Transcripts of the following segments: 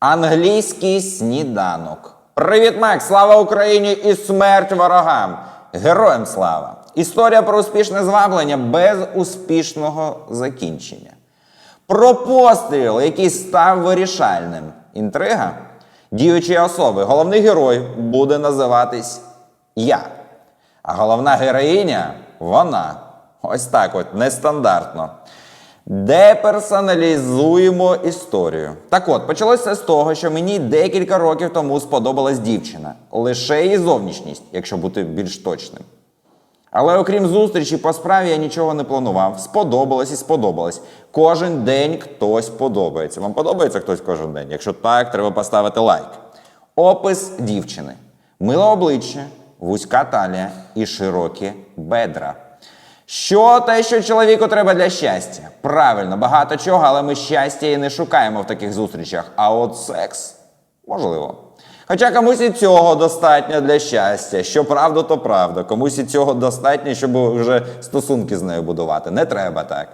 Англійський сніданок. Привіт, Мек! Слава Україні і смерть ворогам! Героям слава! Історія про успішне зваблення без успішного закінчення. Про постріл, який став вирішальним. Інтрига? Діючі особи. Головний герой буде називатись Я. А головна героїня вона. Ось так от, нестандартно. Деперсоналізуємо історію. Так от, почалося з того, що мені декілька років тому сподобалась дівчина. Лише її зовнішність, якщо бути більш точним. Але окрім зустрічі по справі я нічого не планував. Сподобалось і сподобалось. Кожен день хтось подобається. Вам подобається хтось кожен день? Якщо так, треба поставити лайк. Опис дівчини: миле обличчя, вузька талія і широкі бедра. Що те, що чоловіку треба для щастя? Правильно, багато чого, але ми щастя і не шукаємо в таких зустрічах. А от секс можливо. Хоча комусь і цього достатньо для щастя. Що правда, то правда. Комусь і цього достатньо, щоб вже стосунки з нею будувати. Не треба так.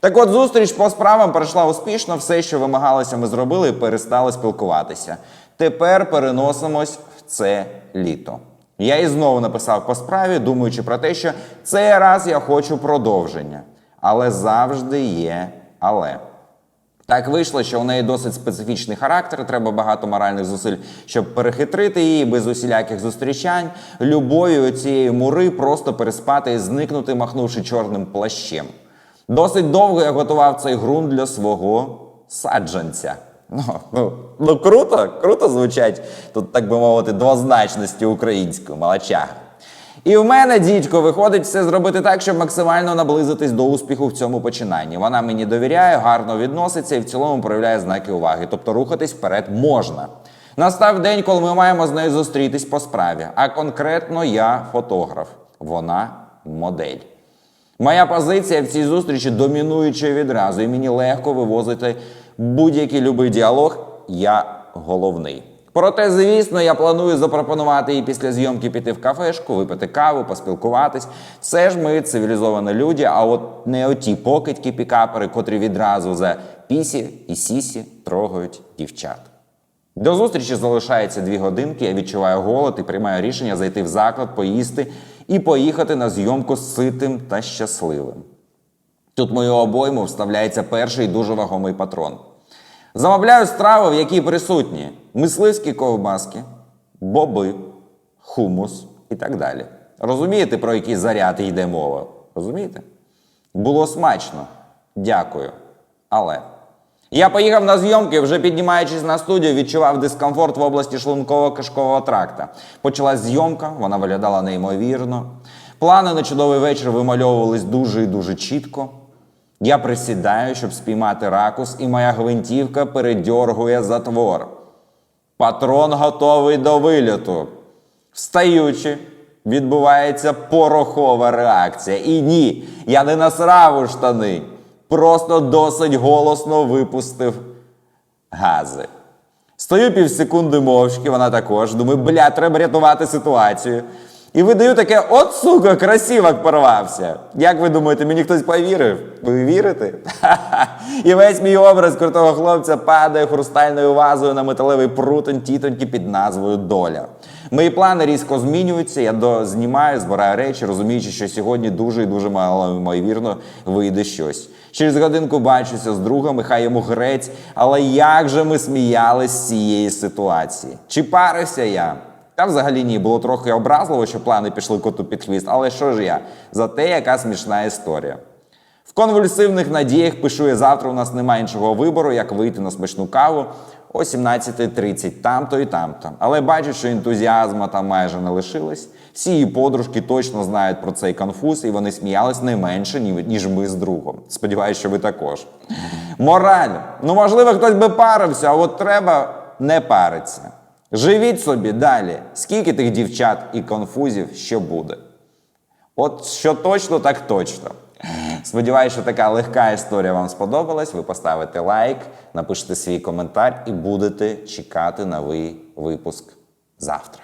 Так от зустріч по справам пройшла успішно, все, що вимагалося, ми зробили і перестали спілкуватися. Тепер переносимось в це літо. Я і знову написав по справі, думаючи про те, що цей раз я хочу продовження. Але завжди є але. Так вийшло, що у неї досить специфічний характер, треба багато моральних зусиль, щоб перехитрити її без усіляких зустрічань, любов'ю цієї мури просто переспати і зникнути, махнувши чорним плащем. Досить довго я готував цей ґрунт для свого саджанця. Ну, ну, ну круто, круто звучать тут, так би мовити, двозначності українською, молочага. І в мене, дідько, виходить все зробити так, щоб максимально наблизитись до успіху в цьому починанні. Вона мені довіряє, гарно відноситься і в цілому проявляє знаки уваги. Тобто рухатись вперед можна. Настав день, коли ми маємо з нею зустрітись по справі. А конкретно я фотограф, вона модель. Моя позиція в цій зустрічі домінуюча відразу, і мені легко вивозити будь-який любий діалог. Я головний. Проте, звісно, я планую запропонувати їй після зйомки піти в кафешку, випити каву, поспілкуватись. Все ж ми цивілізовані люди, а от не оті покидьки пікапери, котрі відразу за пісі і сісі трогають дівчат. До зустрічі залишається дві годинки. Я відчуваю голод і приймаю рішення зайти в заклад, поїсти і поїхати на зйомку ситим та щасливим. Тут мою обойму вставляється перший дуже вагомий патрон. Замовляю страву, в якій присутні мисливські ковбаски, боби, хумус і так далі. Розумієте, про який заряд йде мова? Розумієте? Було смачно. Дякую. Але. Я поїхав на зйомки, вже піднімаючись на студію, відчував дискомфорт в області шлунково-кишкового тракта. Почалась зйомка, вона виглядала неймовірно. Плани на чудовий вечір вимальовувались дуже і дуже чітко. Я присідаю, щоб спіймати ракус, і моя гвинтівка передьоргує затвор. Патрон готовий до вильоту. Встаючи, відбувається порохова реакція. І ні, я не насрав у штани. Просто досить голосно випустив гази. Стою півсекунди мовчки, вона також. Думаю, бля, треба рятувати ситуацію. І видаю таке, от сука, красивак порвався. Як ви думаєте, мені хтось повірив? Ви вірите? І весь мій образ крутого хлопця падає хрустальною вазою на металевий прутень тітоньки під назвою Доля. Мої плани різко змінюються. Я знімаю, збираю речі, розуміючи, що сьогодні дуже і дуже мало ймовірно вийде щось. Через годинку бачуся з другом, і хай йому грець, але як же ми сміялись з цієї ситуації? Чи парився я? Та взагалі ні, було трохи образливо, що плани пішли коту під хвіст, але що ж я? Зате яка смішна історія. В конвульсивних надіях пишу я завтра. У нас немає іншого вибору, як вийти на смачну каву о 17.30 там-то і там-то. Але бачу, що ентузіазма там майже не лишилось. Всі її подружки точно знають про цей конфуз, і вони сміялись не менше, ніж ми з другом. Сподіваюсь, що ви також. Мораль. Ну, можливо, хтось би парився, а от треба не паритися. Живіть собі далі. Скільки тих дівчат і конфузів ще буде? От що точно, так точно. Сподіваюсь, що така легка історія вам сподобалась. Ви поставите лайк, напишете свій коментар і будете чекати новий випуск завтра.